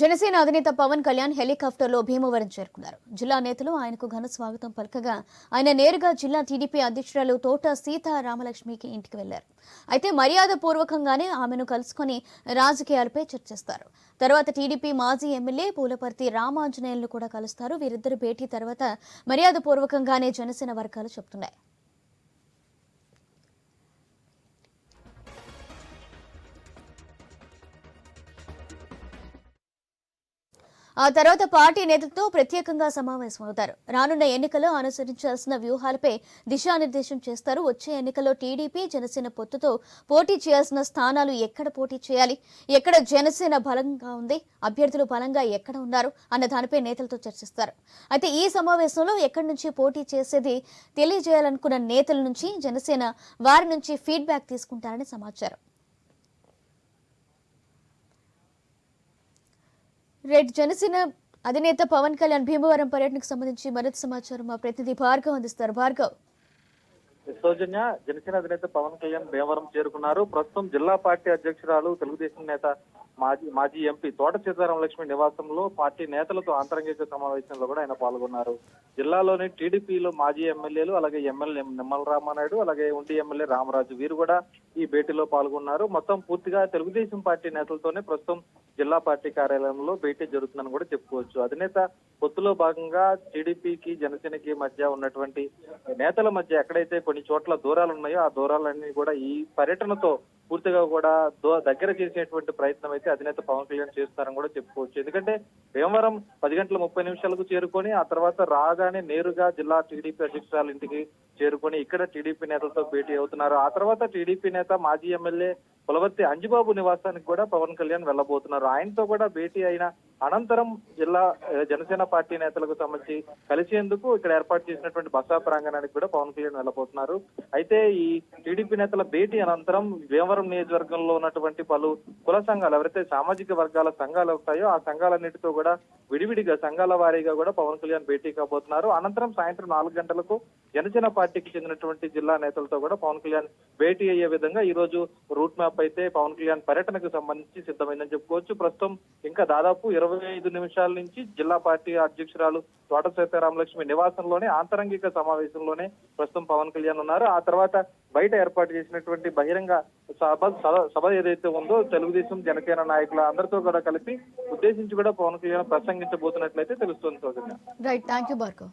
జనసేన అధినేత పవన్ కళ్యాణ్ హెలికాప్టర్లో భీమవరం చేరుకున్నారు. జిల్లా నేతలు ఆయనకు ఘన స్వాగతం పలకగా ఆయన నేరుగా జిల్లా టీడీపీ అధ్యక్షురాలు తోట సీతా రామలక్ష్మికి ఇంటికి వెళ్ళారు. అయితే మర్యాద పూర్వకంగానే ఆమెను కలుసుకొని రాజకీయాలపై చర్చిస్తారు. తర్వాత టీడీపీ మాజీ ఎమ్మెల్యే పూలపర్తి రామాంజనేయులను కూడా కలుస్తారు. వీరిద్దరు భేటీ తర్వాత మర్యాద పూర్వకంగానే జనసేన వర్గాలు చెబుతున్నాయి. ఆ తర్వాత పార్టీ నేతలతో ప్రత్యేకంగా సమావేశమవుతారు. రానున్న ఎన్నికల్లో అనుసరించాల్సిన వ్యూహాలపై దిశానిర్దేశం చేస్తారు. వచ్చే ఎన్నికల్లో టీడీపీ జనసేన పొత్తుతో పోటీ చేయాల్సిన స్థానాలు ఎక్కడ పోటీ చేయాలి? ఎక్కడ జనసేన బలంగా ఉంది? అభ్యర్థులు బలంగా ఎక్కడ ఉన్నారు? అన్న దానిపై నేతలతో చర్చిస్తారు. అయితే ఈ సమావేశంలో ఎక్కడి నుంచి పోటీ చేసేది తెలియజేయాలనుకున్న నేతల నుంచి జనసేన వారి నుంచి ఫీడ్బ్యాక్ తీసుకుంటారని సమాచారం. రెడ్ జనసేన అధినేత పవన్ కళ్యాణ్ భీమవరం పర్యటనకు సంబంధించి మరింత సమాచారం మా ప్రతినిధి భార్గవ్ అందిస్తారు. భార్గవ్. సౌజన్య జనసేన అధినేత పవన్ కళ్యాణ్ భీమవరం చేరుకున్నారు. ప్రస్తుతం జిల్లా పార్టీ అధ్యక్షురాలు తెలుగుదేశం నేత మాజీ మాజీ ఎంపీ తోట సీతారాం లక్ష్మి నివాసంలో పార్టీ నేతలతో ఆంతరంగిక సమావేశంలో కూడా ఆయన పాల్గొన్నారు. జిల్లాలోని టీడీపీలో మాజీ ఎమ్మెల్యేలు అలాగే ఎమ్మెల్యే నిమ్మల రామానాయుడు అలాగే ఉండి ఎమ్మెల్యే రామరాజు వీరు కూడా ఈ భేటీలో పాల్గొన్నారు. మొత్తం పూర్తిగా తెలుగుదేశం పార్టీ నేతలతోనే ప్రస్తుతం జిల్లా పార్టీ కార్యాలయంలో భేటీ జరుగుతుందని కూడా చెప్పుకోవచ్చు. అధినేత పొత్తులో భాగంగా టీడీపీకి జనసేనకి మధ్య ఉన్నటువంటి నేతల మధ్య ఎక్కడైతే కొన్ని చోట్ల దూరాలు ఉన్నాయో ఆ దూరాలన్నీ కూడా ఈ పర్యటనతో పూర్తిగా కూడా దో- దగ్గర చేసేటువంటి ప్రయత్నం అయితే అధినేత పవన్ కళ్యాణ్ చేస్తారని కూడా చెప్పుకోవచ్చు. ఎందుకంటే భీమవరం పది గంటల ముప్పై నిమిషాలకు చేరుకొని ఆ తర్వాత రాగానే నేరుగా జిల్లా టీడీపీ అధ్యక్షురాల ఇంటికి చేరుకొని ఇక్కడ టీడీపీ నేతలతో భేటీ అవుతున్నారు. ఆ తర్వాత టీడీపీ నేత మాజీ ఎమ్మెల్యే పులవర్తి అంజిబాబు నివాసానికి కూడా పవన్ కళ్యాణ్ వెళ్ళబోతున్నారు. ఆయనతో కూడా భేటీ అయిన అనంతరం జిల్లా జనసేన పార్టీ నేతలకు సంబంధించి కలిసేందుకు ఇక్కడ ఏర్పాటు చేసినటువంటి బసా ప్రాంగణానికి కూడా పవన్ కళ్యాణ్ వెళ్ళబోతున్నారు. అయితే ఈ టీడీపీ నేతల భేటీ అనంతరం భీమవరం నియోజకవర్గంలో ఉన్నటువంటి పలు కుల సంఘాలు ఎవరైతే సామాజిక వర్గాల సంఘాలు ఉంటాయో ఆ సంఘాలన్నిటితో కూడా విడివిడిగా సంఘాల వారీగా కూడా పవన్ కళ్యాణ్ భేటీ కాబోతున్నారు. అనంతరం సాయంత్రం నాలుగు గంటలకు జనసేన పార్టీకి చెందినటువంటి జిల్లా నేతలతో కూడా పవన్ కళ్యాణ్ భేటీ అయ్యే విధంగా ఈ రోజు రూట్ మ్యాప్ అయితే పవన్ కళ్యాణ్ పర్యటనకు సంబంధించి సిద్ధమైందని చెప్పుకోవచ్చు. ప్రస్తుతం ఇంకా దాదాపు ఇరవై ఇరవై ఐదు నిమిషాల నుంచి జిల్లా పార్టీ అధ్యక్షురాలు తోట సీతారామలక్ష్మి నివాసంలోనే ఆంతరంగిక సమావేశంలోనే ప్రస్తుతం పవన్ కళ్యాణ్ ఉన్నారు. ఆ తర్వాత బయట ఏర్పాటు చేసినటువంటి బహిరంగ సభ సభ- సభ ఏదైతే ఉందో తెలుగుదేశం జనసేన నాయకుల అందరితో కూడా కలిపి ఉద్దేశించి కూడా పవన్ కళ్యాణ్ ప్రసంగించబోతున్నట్లయితే తెలుస్తుంది రైట్ థ్యాంక్ యూ భార్గవ్